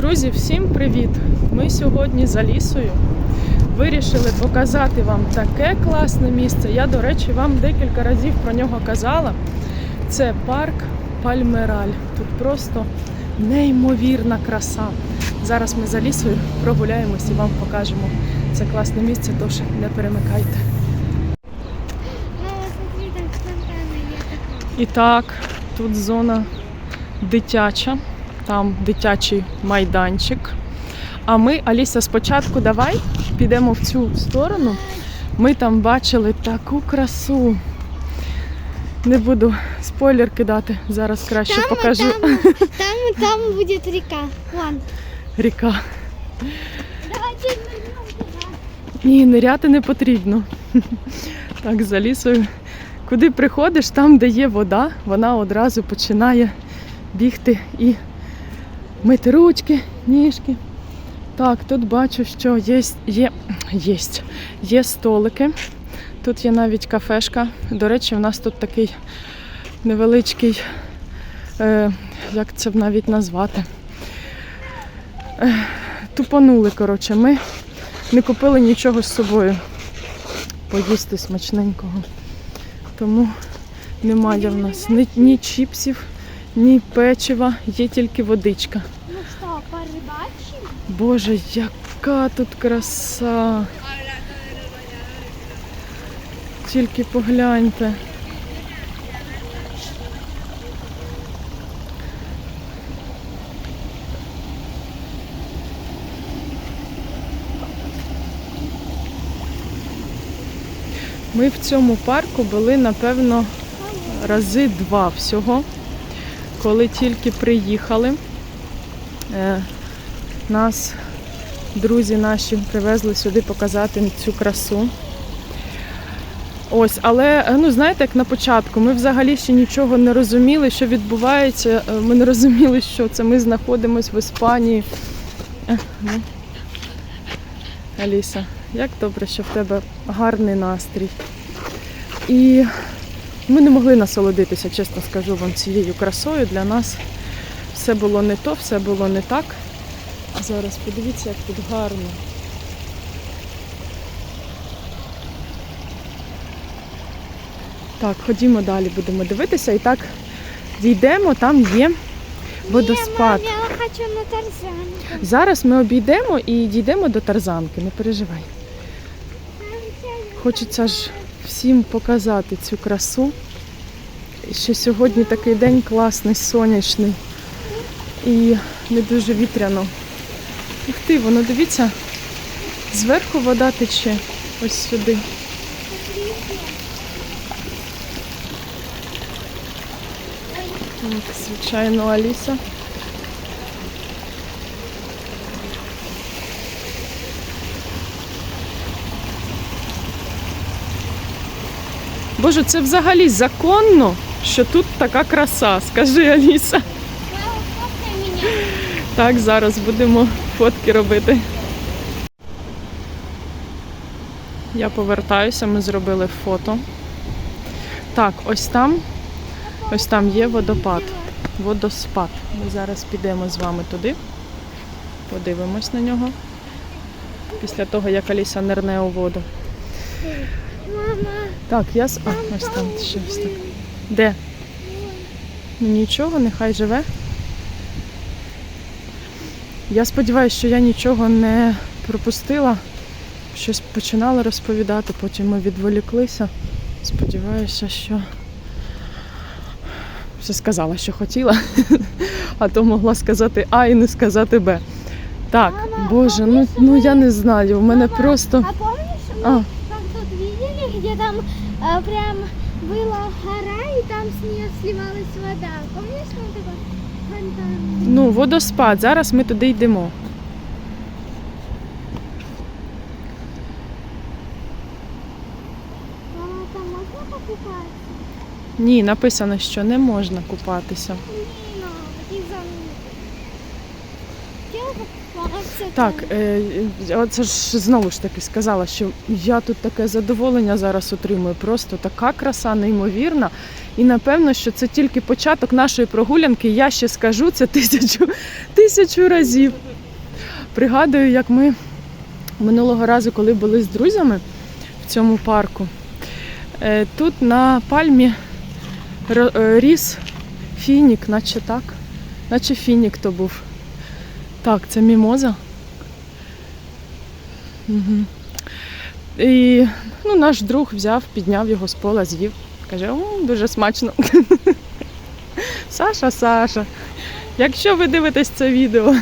Друзі, всім привіт! Ми сьогодні за лісою вирішили показати вам таке класне місце. Я, до речі, вам декілька разів про нього казала. Це парк Пальмераль. Тут просто неймовірна краса. Зараз ми за лісою прогуляємось і вам покажемо це класне місце, тож не перемикайте. І так, тут зона дитяча, там дитячий майданчик. А ми, Аліса, спочатку давай підемо в цю сторону. Ми там бачили таку красу. Не буду спойлер кидати, зараз краще Там, покажу там, там, там будет река. Вон. ріка. Давайте. Ні, ниряти не потрібно. Так, за лісою. Куди приходиш, там, де є вода, вона одразу починає бігти і мити ручки, ніжки. Так, тут бачу, що є, є, є, є столики. Тут є навіть кафешка. До речі, в нас тут такий невеличкий, е, як це навіть назвати. Е, тупанули, коротше. Ми не купили нічого з собою поїсти смачненького. Тому немає в нас ні, ні чіпсів, ні печива, є тільки водичка. Ну что, порыбачим? Боже, яка тут краса! Тільки погляньте. Ми в цьому парку були, напевно, рази два всього. Коли тільки приїхали, е, нас друзі наші привезли сюди показати цю красу. Ось, але е, ну знаєте, як на початку, ми взагалі ще нічого не розуміли, що відбувається. Е, Ми не розуміли, що це ми знаходимося в Іспанії. Ну. Аліса, як добре, що в тебе гарний настрій. І ми не могли насолодитися, чесно скажу вам, цією красою. Для нас все було не то, все було не так. Зараз подивіться, як тут гарно. Так, ходімо далі, будемо дивитися. І так дійдемо, там є водоспад. Я хочу на тарзанку. Зараз ми обійдемо і дійдемо до тарзанки, не переживай. Хочеться ж всім показати цю красу. Що сьогодні такий день класний, сонячний і не дуже вітряно. Ух ти, воно дивіться, зверху вода тече ось сюди. Так, звичайно, Аліса. Боже, це взагалі законно, що тут така краса. Скажи, Аліса. Так, зараз будемо фотки робити. Я повертаюся, ми зробили фото. Так, ось там, ось там є водопад. Водоспад. Ми зараз підемо з вами туди. Подивимось на нього. Після того, як Аліса нирне у воду. Мама, Так, я з. А, ось там ще ось так. Де? Ну нічого, нехай живе. Я сподіваюся, що я нічого не пропустила. Щось починала розповідати, потім ми відволіклися. Сподіваюся, що все сказала, що хотіла, а то могла сказати А і не сказати Б. Так, Боже, ну, ну я не знаю. У мене просто. а помнишь, мы А. как тут видели, где там э, прям была гора и там с нее сливалась вода? Помнишь, там такой фонтан? Ну, водоспад. Зараз ми туди йдемо. Мама, там можно покупаться? Ні, написано, що не можна купатися. Не Так, там. е, оце ж знову ж таки сказала, що я тут таке задоволення зараз отримую. Просто така краса, неймовірна. І напевно, що це тільки початок нашої прогулянки. Я ще скажу це тисячу, тисячу разів. Пригадую, як ми минулого разу, коли були з друзями в цьому парку, е, тут на пальмі е, ріс фінік, наче так. Наче фінік то був. Так, це мімоза. Угу. І ну, наш друг взяв, підняв його з пола, з'їв. Каже, о, дуже смачно. Саша, Саша, якщо ви дивитесь це відео,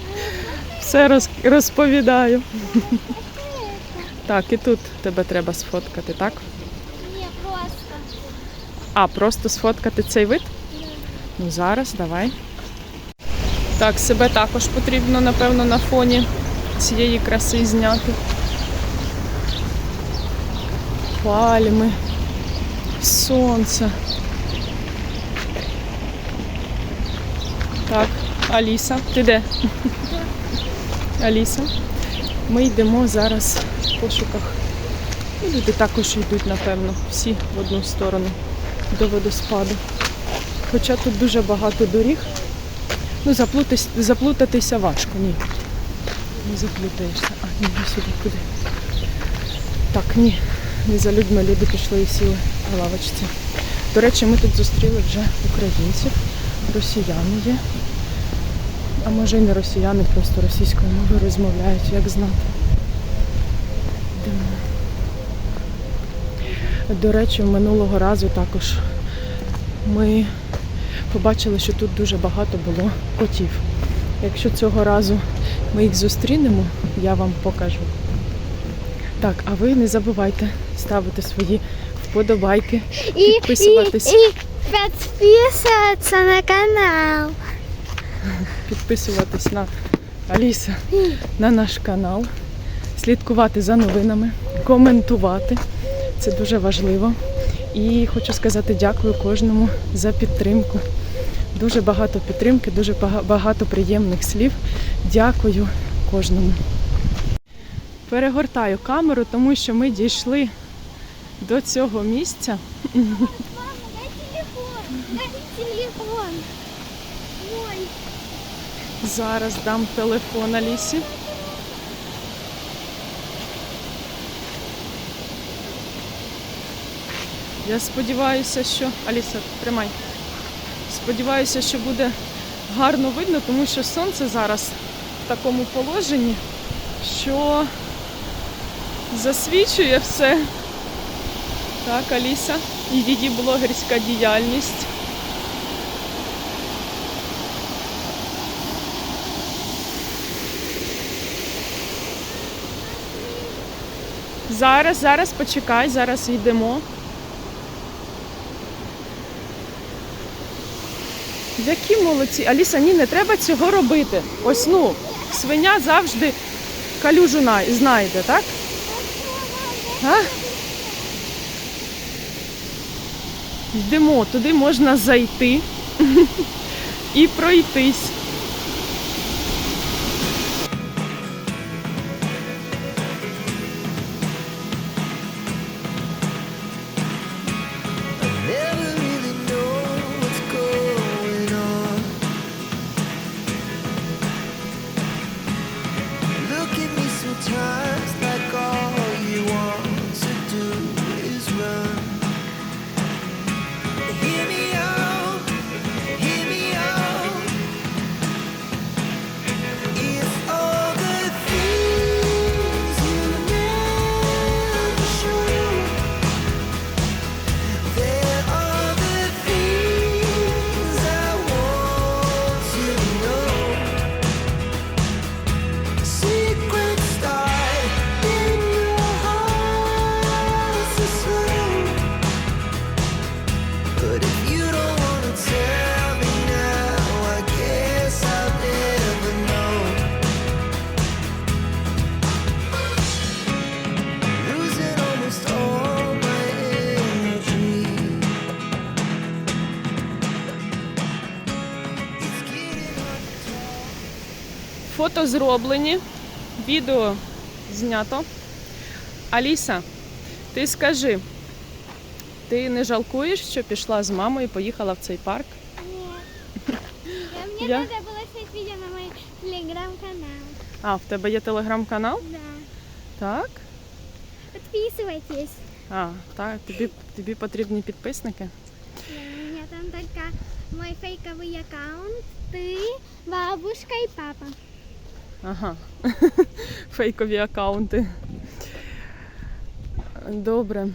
все розповідаю. Так, і тут тебе треба сфоткати, так? Не, просто. А, просто сфоткати цей вид? Ну зараз, давай. Так, себе також потрібно, напевно, на фоні цієї краси зняти. Пальми, сонце. Так, Аліса, ти де? Аліса. Ми йдемо зараз в пошуках. Люди також йдуть, напевно, всі в одну сторону до водоспаду. Хоча тут дуже багато доріг. Ну, заплутатись, заплутатися важко, ні. Не заплутаєшся. А, ні, сюди, куди? Так, ні. Не за людьми люди пішли і сіли в лавочці. До речі, ми тут зустріли вже українців, росіяни є. А може й не росіяни, просто російською мовою розмовляють, як знати. До речі, минулого разу також ми побачили, що тут дуже багато було котів. Якщо цього разу ми їх зустрінемо, я вам покажу. Так, а ви не забувайте ставити свої вподобайки, Підписуватись. и, и подписываться на канал. підписуватись на Аліса, на наш канал, слідкувати за новинами, коментувати. Це дуже важливо. І хочу сказати дякую кожному за підтримку. Дуже багато підтримки, дуже багато приємних слів. Дякую кожному. Перегортаю камеру, тому що ми дійшли до цього місця. Мама, дай телефон. Дай телефон. Ой. Зараз дам телефон Алісі. Я сподіваюся, що. Аліса, тримай. Сподіваюся, що буде гарно видно, тому що сонце зараз в такому положенні, що засвічує все. Так, Аліса, і її блогерська діяльність. Зараз, зараз почекай, зараз йдемо. Які молодці. Аліса, ні, не треба цього робити. Ось ну, свиня завжди калюжу знайде, так? А? Йдемо, туди можна зайти і пройтись. Фото зроблені, відео знято. Аліса, ти скажи, ти не жалкуєш, що пішла з мамою і поїхала в цей парк? Нет. Мне Я? надо было снять видео на мой телеграм-канал. А, в тебе є телеграм-канал? Да. Так. Подписывайтесь. А, так, тобі, тобі потрібні підписники. Да, У меня там только мой фейковый аккаунт, ты, бабушка и папа. Ага. Фейкові аккаунти. Добре.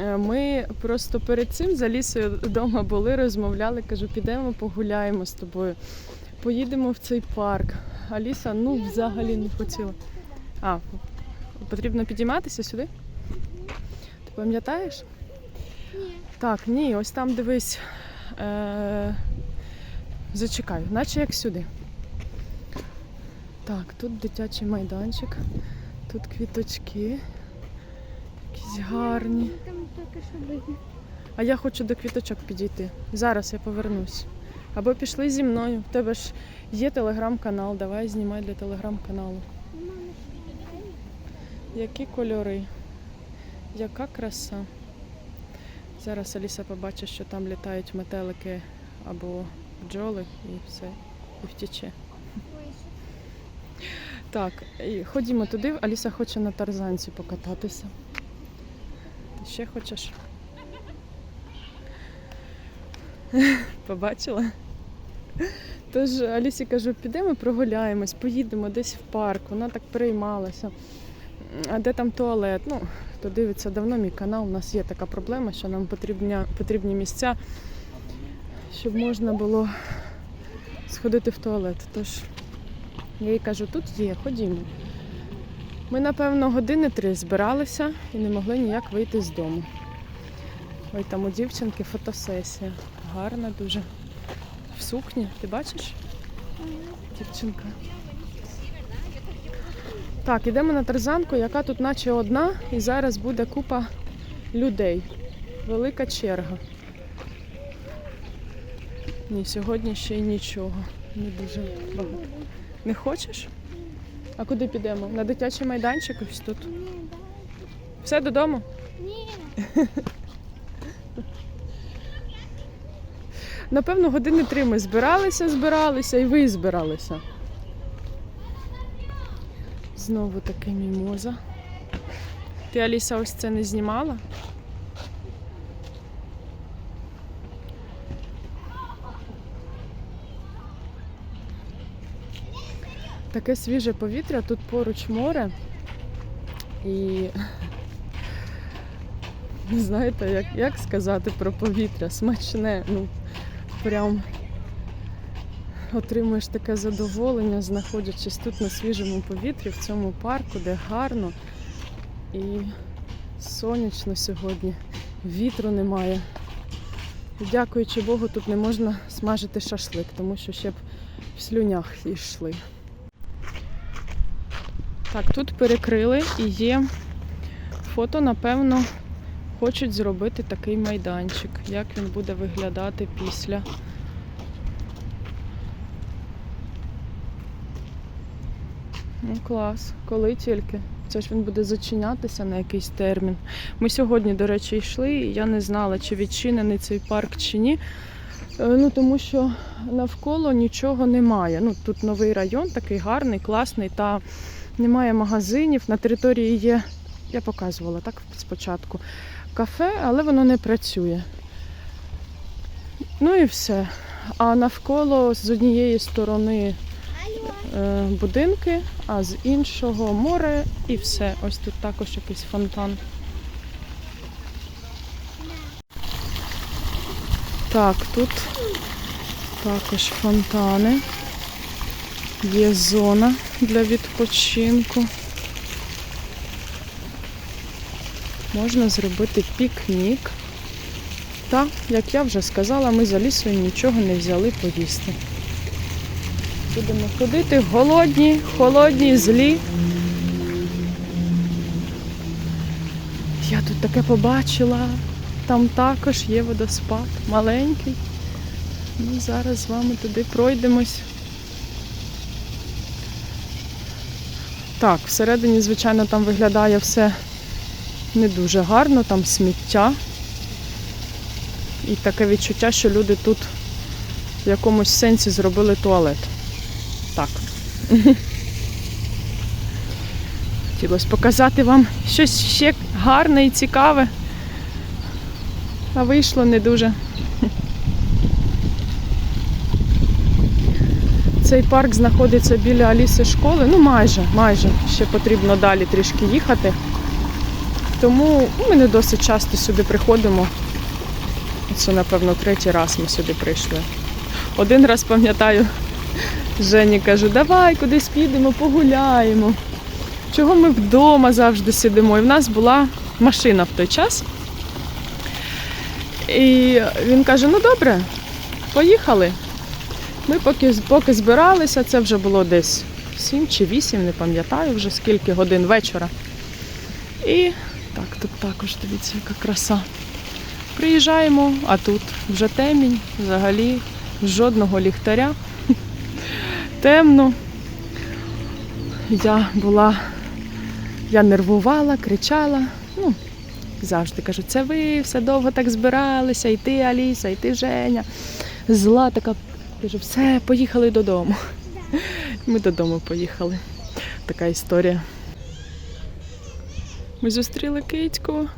Е, Ми просто перед цим за лісою вдома були, розмовляли, кажу, підемо погуляємо з тобою. Поїдемо в цей парк. Аліса ну взагалі не хотіла. А, потрібно підійматися сюди? Ти пам'ятаєш? Нет. Так, ні, ось там дивись. Е- зачекай, наче як сюди. Так, тут дитячий майданчик, тут квіточки. Якісь гарні. А я хочу до квіточок підійти. Зараз я повернусь. Або пішли зі мною. В тебе ж є телеграм-канал. Давай знімай для телеграм-каналу. Які кольори? Яка краса. Зараз Аліса побачить, що там літають метелики або бджоли і все, і втіче. Так, і ходімо туди. Аліса хоче на тарзанці покататися. Ти ще хочеш? Побачила? Тож Алісі кажу, підемо прогуляємось, поїдемо десь в парк. Вона так переймалася. А де там туалет? Ну, хто дивиться давно мій канал, у нас є така проблема, що нам потрібні, потрібні місця, щоб можна було сходити в туалет. Тож я їй кажу, тут є, ходімо. Ми, напевно, години три збиралися і не могли ніяк вийти з дому. Ой, там у дівчинки фотосесія. Гарна дуже. В сукні, ти бачиш? Дівчинка. Так, ідемо на тарзанку, яка тут наче одна, і зараз буде купа людей. Велика черга. Ні, сьогодні ще й нічого. Не дуже багато. Не хочеш? А куди підемо? На дитячий майданчик ось тут. Все додому? Нет. Напевно, години три ми збиралися, збиралися і ви збиралися. Знову таки мімоза. Ти Аліса ось це не знімала? Таке свіже повітря, тут поруч море. І не знаєте, як, як сказати про повітря? Смачне. Ну, прям отримуєш таке задоволення, знаходячись тут на свіжому повітрі, в цьому парку, де гарно і сонячно сьогодні. Вітру немає. Дякуючи Богу, тут не можна смажити шашлик, тому що ще б в слюнях йшли. Так, тут перекрили і є фото, напевно, хочуть зробити такий майданчик. Як він буде виглядати після. Ну, клас. Коли тільки? Це ж він буде зачинятися на якийсь термін. Ми сьогодні, до речі, йшли, і я не знала, чи відчинений цей парк чи ні. Е, Ну, тому що навколо нічого немає. Ну, тут новий район, такий гарний, класний, та немає магазинів. На території є, я показувала так спочатку, кафе, але воно не працює. Ну і все. А навколо з однієї сторони е, будинки, а з іншого море і все. Ось тут також якийсь фонтан. Так, тут також фонтани. Є зона для відпочинку. Можна зробити пікнік. Та, як я вже сказала, ми за лісою нічого не взяли поїсти. Будемо ходити голодні, холодні, злі. Я тут таке побачила. Там також є водоспад, маленький. Ми зараз з вами туди пройдемось. Так, всередині, звичайно, там виглядає все не дуже гарно, там сміття. І таке відчуття, що люди тут в якомусь сенсі зробили туалет. Так. Хотілося показати вам щось ще гарне і цікаве. А вийшло не дуже. Цей парк знаходиться біля Аліси школи. Ну, майже, майже. Ще потрібно далі трішки їхати. Тому ми не досить часто сюди приходимо. Це, напевно, третій раз ми сюди прийшли. Один раз пам'ятаю, Жені кажу, давай кудись підемо, погуляємо. Чого ми вдома завжди сидимо? І в нас була машина в той час. І він каже: ну добре, поїхали. Ми поки, поки збиралися, це вже було десь 7 чи 8, не пам'ятаю вже скільки годин вечора. І так, тут також дивіться, яка краса. Приїжджаємо, а тут вже темінь, взагалі жодного ліхтаря. Темно. Я була, я нервувала, кричала. Ну, завжди кажу, це ви все довго так збиралися, і ти, Аліса, і ти Женя. Зла така. Кажу, все, поїхали додому. Ми додому поїхали. Така історія. Ми зустріли кицьку.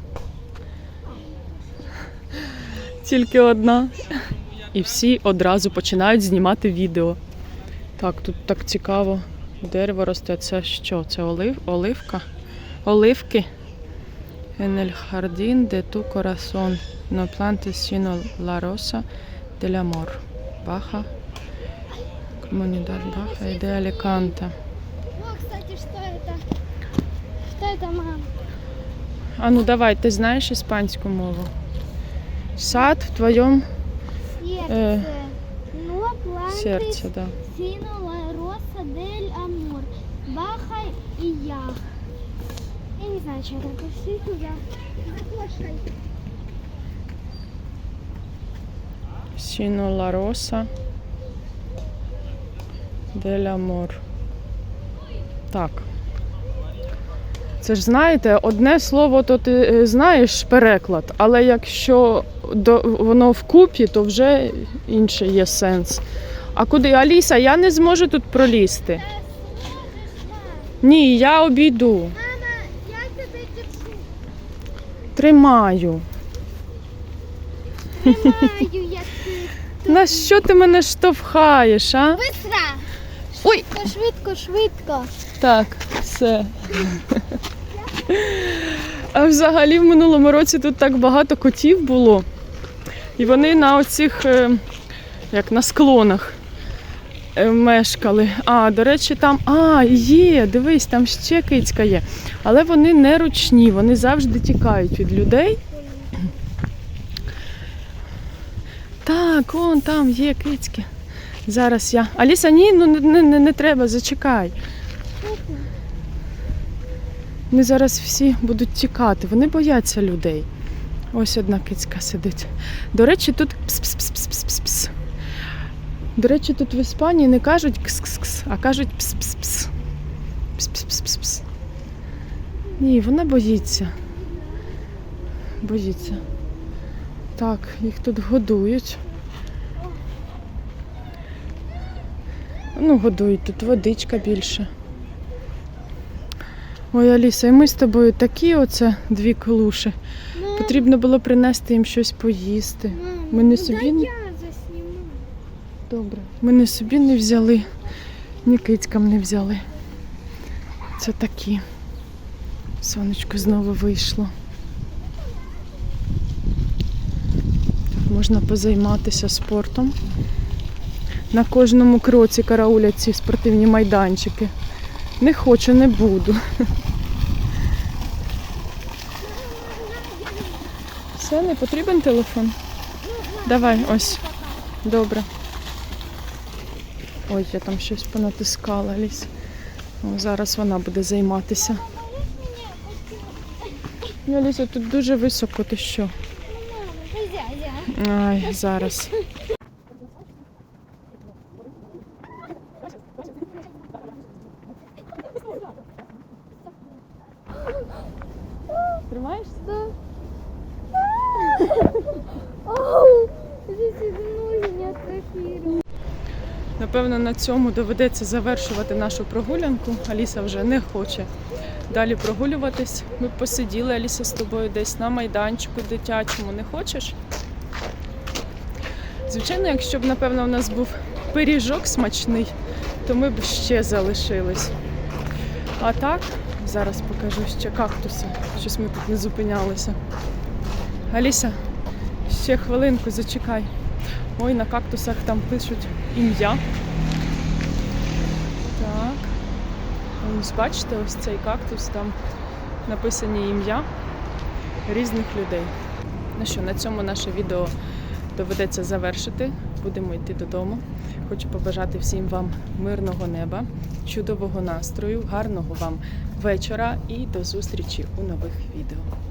Тільки одна. І всі одразу починають знімати відео. Так, тут так цікаво. Дерево росте. Це що? Це олив... оливка? Оливки. El jardín de tu corazón no plantes sino la rosa del amor. Baja. Comunidad Baja y de Alicante. О, кстати, что это? Что это, мам? А ну давай, ти знаєш іспанську мову? Сад в твоєму Сердце. Э, Но плантес серці, да. sino la rosa del amor. Баха и я. Я не знаю, что это. Пошли туда. Заплашай. Rosa del amor. Так. Це ж знаєте, одне слово, то ти е, знаєш переклад, але якщо до, воно вкупі, то вже інший є сенс. А куди? Аліса, я не зможу тут пролізти. Ні, я обійду. Мама, я тебя держу. Тримаю. Тримаю. На що ти мене штовхаєш, а? Быстро. Ой! Швидко, швидко, швидко. Так, все. А взагалі в минулому році тут так багато котів було. І вони на оцих, е, як на склонах е, мешкали. А, до речі, там. А, є, дивись, там ще кицька є. Але вони не ручні, вони завжди тікають від людей. Так, он там є кицьки. Зараз я. Аліса, ні, ну не, не, не треба, зачекай. Вони зараз всі будуть тікати, вони бояться людей. Ось одна кицька сидить. До речі, тут пс-пс-пс-пс-пс-пс. До речі, тут в Іспанії не кажуть кс-кс-кс, а кажуть пс-пс-пс. Пс-пс-пс-пс. Ні, вона боїться. Боїться. Так, їх тут годують. Ну, годують, тут водичка більше. Ой, Аліса, і ми з тобою такі оце дві клуші. Мам, Потрібно було принести їм щось поїсти. мам, Ми не ну собі не- засніму. Добре. Ми не собі не взяли, ні кицькам не взяли. Це такі. Сонечко знову вийшло. Можна позайматися спортом. На кожному кроці караулять ці спортивні майданчики. Не хочу, не буду. Все, не потрібен телефон? Давай, ось. Добре. Ой, я там щось понатискала ліс. О, зараз вона буде займатися. Ну, Ліса, тут дуже високо, ти що? Ай, зараз. Тримаєшся? Напевно, на цьому доведеться завершувати нашу прогулянку. Аліса вже не хоче далі прогулюватись. Ми посиділи Аліса з тобою десь на майданчику дитячому. Не хочеш? Звичайно, якщо б, напевно, у нас був пиріжок смачний, то ми б ще залишились. А так, зараз покажу ще кактуси. Щось ми тут не зупинялися. Аліса, ще хвилинку зачекай. Ой, на кактусах там пишуть ім'я. Так. Ось бачите, ось цей кактус, там написані ім'я різних людей. Ну що, на цьому наше відео доведеться завершити. Будемо йти додому. Хочу побажати всім вам мирного неба, чудового настрою, гарного вам вечора і до зустрічі у нових відео.